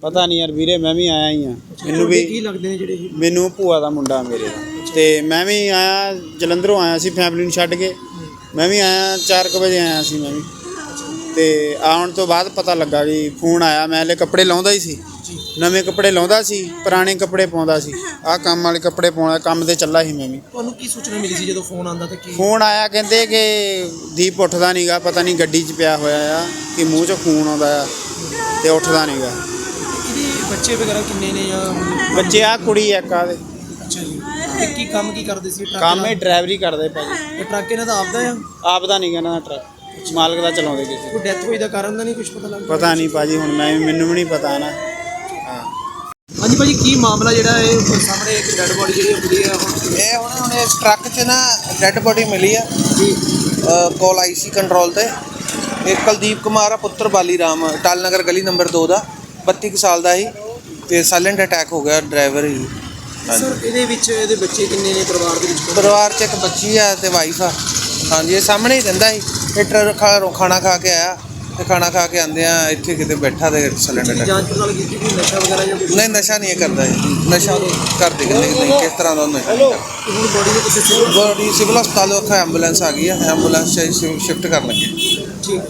ਪਤਾ ਨਹੀਂ ਯਾਰ ਵੀਰੇ ਮੈਂ ਵੀ ਆਇਆ ਹੀ ਆ ਮੈਨੂੰ ਵੀ ਕੀ ਲੱਗਦੇ ਨੇ ਜਿਹੜੇ ਮੈਨੂੰ ਭੂਆ ਦਾ ਮੁੰਡਾ ਮੇਰੇ। ਤੇ ਮੈਂ ਵੀ ਆਇਆ ਜਲੰਧਰੋਂ ਆਇਆ ਸੀ ਫੈਮਲੀ ਨੂੰ ਛੱਡ ਕੇ। ਮੈਂ ਵੀ ਆਇਆ 4:00 ਵਜੇ ਆਇਆ ਸੀ ਮੈਂ ਵੀ। ਤੇ ਆਉਣ ਤੋਂ ਬਾਅਦ ਪਤਾ ਲੱਗਾ ਵੀ ਫੋਨ ਆਇਆ ਮੈਂ ਹਲੇ ਕੱਪੜੇ ਲਾਉਂਦਾ ਹੀ ਸੀ। ਨਵੇਂ ਕੱਪੜੇ ਲਾਉਂਦਾ ਸੀ ਪੁਰਾਣੇ ਕੱਪੜੇ ਪਾਉਂਦਾ ਸੀ। ਆਹ ਕੰਮ ਵਾਲੇ ਕੱਪੜੇ ਪਾਉਣਾ ਕੰਮ ਤੇ ਚੱਲਾ ਸੀ ਮੈਂ ਵੀ। ਤੁਹਾਨੂੰ ਕੀ ਸੂਚਨਾ ਮਿਲੀ ਸੀ ਜਦੋਂ ਫੋਨ ਆਂਦਾ ਤੇ ਕੀ ਫੋਨ ਆਇਆ ਕਹਿੰਦੇ ਕਿ ਦੀਪ ਉੱਠਦਾ ਨਹੀਂਗਾ ਪਤਾ ਨਹੀਂ ਗੱਡੀ 'ਚ ਪਿਆ ਹੋਇਆ ਆ ਕਿ ਮੂੰਹ 'ਚੋਂ ਖੂਨ ਆਉਂਦਾ ਆ ਤੇ ਉੱਠਦਾ ਨਹੀਂਗਾ ਇਹਦੇ ਬੱਚੇ ਵਗੈਰਾ ਕਿੰਨੇ ਨੇ ਜਾਂ ਬੱਚੇ ਆ ਕੁੜੀ ਇੱਕ ਆ ਦੇ। ਅੱਛਾ ਜੀ। ਤੇ ਕੀ ਕੰਮ ਕੀ ਕਰਦੇ ਸੀ? ਟਰੱਕ ਕੰਮ? ਇਹ ਡਰਾਈਵਰੀ ਕਰਦੇ ਭਾਜੀ ਇਹ ਟਰੱਕ ਇਹਨਾਂ ਦਾ ਆਪਦਾ ਆ? ਆਪ ਦਾ ਨਹੀਂ ਇਹਨਾਂ ਦਾ ਟਰੱਕ। ਮਾਲਕ ਦਾ ਚਲਾਉਂਦੇ ਕਿਸੇ ਕੋਈ ਡੈਥ ਹੋਈ ਦਾ ਕਾਰਨ ਦਾ ਨਹੀਂ ਕੁਝ ਪਤਾ ਲੱਗਦਾ? ਪਤਾ ਨਹੀਂ ਭਾਜੀ ਹੁਣ ਮੈਂ ਮੈਨੂੰ ਵੀ ਨਹੀਂ ਪਤਾ ਨਾ। ਹਾਂਜੀ ਭਾਜੀ ਕੀ ਮਾਮਲਾ ਜਿਹੜਾ ਇਹ ਸਾਹਮਣੇ ਇੱਕ ਡੈਡ ਬੋਡੀ ਜਿਹੜੀ ਮਿਲੀ ਆ ਹੁਣ? ਇਹ ਹੁਣ ਹੁਣ ਇਸ ਟਰੱਕ 'ਚ ਨਾ ਡੈੱਡ ਬੋਡੀ ਮਿਲੀ ਆ। ਜੀ। ਕੋਲ ਆਈਸੀ ਕੰਟਰੋਲ ਤੇ। ਇਹ ਕੁਲਦੀਪ ਕੁਮਾਰ ਆ ਪੁੱਤਰ ਬਾਲੀ ਰਾਮ ਟਾਲ ਨਗਰ ਗਲੀ ਨੰਬਰ 2 ਦਾ। 32 ਕੁ ਸਾਲ ਦਾ ਸੀ ਤੇ ਸਾਇਲੈਂਟ ਅਟੈਕ ਹੋ ਗਿਆ ਡਰਾਈਵਰ ਹੀ ਸਰ ਇਹਦੇ ਵਿੱਚ ਇਹਦੇ ਬੱਚੇ ਕਿੰਨੇ ਨੇ? ਪਰਿਵਾਰ ਦੇ ਵਿੱਚ ਪਰਿਵਾਰ 'ਚ ਇੱਕ ਬੱਚੀ ਆ ਤੇ ਵਾਈਫ ਆ। ਹਾਂਜੀ ਇਹ ਸਾਹਮਣੇ ਹੀ ਰਹਿੰਦਾ ਸੀ। ਇਹ ਟਰ- ਖਾ- ਖਾਣਾ ਖਾ ਕੇ ਆਇਆ। ਤੇ ਖਾਣਾ ਖਾ ਕੇ ਆਂਦੇ ਆ ਇੱਥੇ ਕਿਤੇ ਬੈਠਾ ਤੇ ਸਿਲੰਡਰ ਅਟੈਕ ਜਾਂਚ ਪੜਤਾਲ ਕੀਤੀ ਕੋਈ ਨਸ਼ਾ ਵਗੈਰਾ ਜਾਂ? ਨਹੀਂ ਨਸ਼ਾ ਨਹੀਂ ਇਹ ਕਰਦਾ ਇਹ ਨਸ਼ਾ ਕਰਦੇ ਕਿ ਨਹੀਂ ਨਹੀਂ, ਕਿਸ ਤਰ੍ਹਾਂ ਦਾ ਨਸ਼ਾ ਨਹੀਂ ਕਰਦਾ ਤੇ ਹੁਣ ਬੋਡੀ ਕਿਸੇ ਸਿਵਲ ਹਸਪਤਾਲ ਉੱਥੇ ਐਂਬੂਲੈਂਸ ਆ ਗਈ ਆ। ਐਂਬੂਲੈਂਸ 'ਚ ਸ਼ਿਫਟ ਕਰਨ ਲੱਗੇ। ਠੀਕ।